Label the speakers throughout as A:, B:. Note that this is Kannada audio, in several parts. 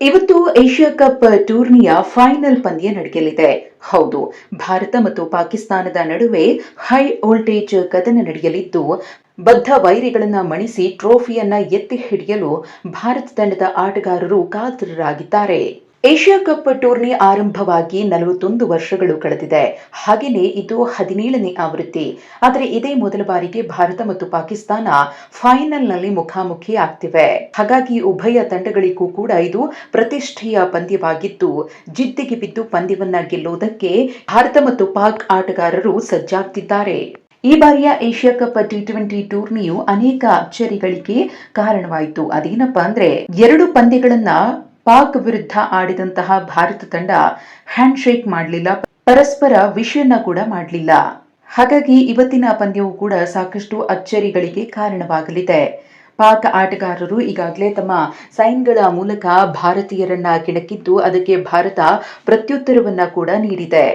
A: ಇವತ್ತು ಏಷ್ಯಾ ಕಪ್ ಟೂರ್ನಿಯ ಫೈನಲ್ ಪಂದ್ಯ ನಡೆಯಲಿದೆ. ಹೌದು, ಭಾರತ ಮತ್ತು ಪಾಕಿಸ್ತಾನದ ನಡುವೆ ಹೈ ವೋಲ್ಟೇಜ್ ಕದನ ನಡೆಯಲಿದ್ದು, ಬದ್ಧ ವೈರಿಗಳನ್ನು ಮಣಿಸಿ ಟ್ರೋಫಿಯನ್ನ ಎತ್ತಿ ಹಿಡಿಯಲು ಭಾರತ ತಂಡದ ಆಟಗಾರರು ಕಾತರರಾಗಿದ್ದಾರೆ. ಏಷ್ಯಾ ಕಪ್ ಟೂರ್ನಿ ಆರಂಭವಾಗಿ ನಲವತ್ತೊಂದು ವರ್ಷಗಳು ಕಳೆದಿದೆ. ಹಾಗೆಯೇ ಇದು ಹದಿನೇಳನೇ ಆವೃತ್ತಿ. ಆದರೆ ಇದೇ ಮೊದಲ ಬಾರಿಗೆ ಭಾರತ ಮತ್ತು ಪಾಕಿಸ್ತಾನ ಫೈನಲ್ನಲ್ಲಿ ಮುಖಾಮುಖಿ ಆಗ್ತಿವೆ. ಹಾಗಾಗಿ ಉಭಯ ತಂಡಗಳಿಗೂ ಕೂಡ ಇದು ಪ್ರತಿಷ್ಠೆಯ ಪಂದ್ಯವಾಗಿದ್ದು ಜಿದ್ದಿಗೆ ಬಿದ್ದು ಪಂದ್ಯವನ್ನ ಗೆಲ್ಲುವುದಕ್ಕೆ ಭಾರತ ಮತ್ತು ಪಾಕ್ ಆಟಗಾರರು ಸಜ್ಜಾಗ್ತಿದ್ದಾರೆ. ಈ ಬಾರಿಯ ಏಷ್ಯಾ ಕಪ್ ಟಿ ಟ್ವೆಂಟಿ ಟೂರ್ನಿಯು ಅನೇಕ ಅಚ್ಚರಿಗಳಿಗೆ ಕಾರಣವಾಯಿತು. ಅದೇನಪ್ಪ ಅಂದ್ರೆ ಎರಡು ಪಂದ್ಯಗಳನ್ನ ಪಾಕ್ ವಿರುದ್ಧ ಆಡಿದಂತಹ ಭಾರತ ತಂಡ ಹ್ಯಾಂಡ್ ಶೇಕ್ ಮಾಡಲಿಲ್ಲ. ಪರಸ್ಪರ ವಿಷಯನ ಕೂಡ ಮಾಡಲಿಲ್ಲ. ಹಾಗಾಗಿ ಇವತ್ತಿನ ಪಂದ್ಯವು ಕೂಡ ಸಾಕಷ್ಟು ಅಚ್ಚರಿಗಳಿಗೆ ಕಾರಣವಾಗಲಿದೆ. ಪಾಕ್ ಆಟಗಾರರು ಈಗಾಗಲೇ ತಮ್ಮ ಸೈನ್ಗಳ ಮೂಲಕ ಭಾರತೀಯರನ್ನ ಕೆಣಕಿದ್ದು, ಅದಕ್ಕೆ ಭಾರತ ಪ್ರತ್ಯುತ್ತರವನ್ನ ಕೂಡ ನೀಡಿದೆ.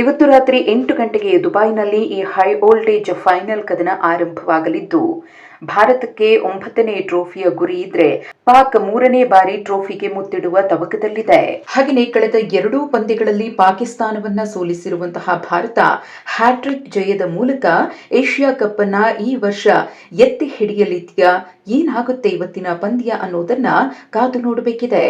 A: ಇವತ್ತು ರಾತ್ರಿ ಎಂಟು ಗಂಟೆಗೆ ದುಬೈನಲ್ಲಿ ಈ ಹೈ ವೋಲ್ಟೇಜ್ ಫೈನಲ್ ಕದನ ಆರಂಭವಾಗಲಿದ್ದು, ಭಾರತಕ್ಕೆ ಒಂಬತ್ತನೇ ಟ್ರೋಫಿಯ ಗುರಿ ಇದ್ರೆ ಪಾಕ್ ಮೂರನೇ ಬಾರಿ ಟ್ರೋಫಿಗೆ ಮುತ್ತಿಡುವ ತವಕದಲ್ಲಿದೆ. ಹಾಗೆಯೇ ಕಳೆದ ಎರಡೂ ಪಂದ್ಯಗಳಲ್ಲಿ ಪಾಕಿಸ್ತಾನವನ್ನ ಸೋಲಿಸಿರುವಂತಹ ಭಾರತ ಹ್ಯಾಟ್ರಿಕ್ ಜಯದ ಮೂಲಕ ಏಷ್ಯಾ ಕಪ್ ಅನ್ನ ಈ ವರ್ಷ ಎತ್ತಿ ಹಿಡಿಯಲಿದೆಯಾ, ಏನಾಗುತ್ತೆ ಇವತ್ತಿನ ಪಂದ್ಯ ಅನ್ನೋದನ್ನ ಕಾದು ನೋಡಬೇಕಿದೆ.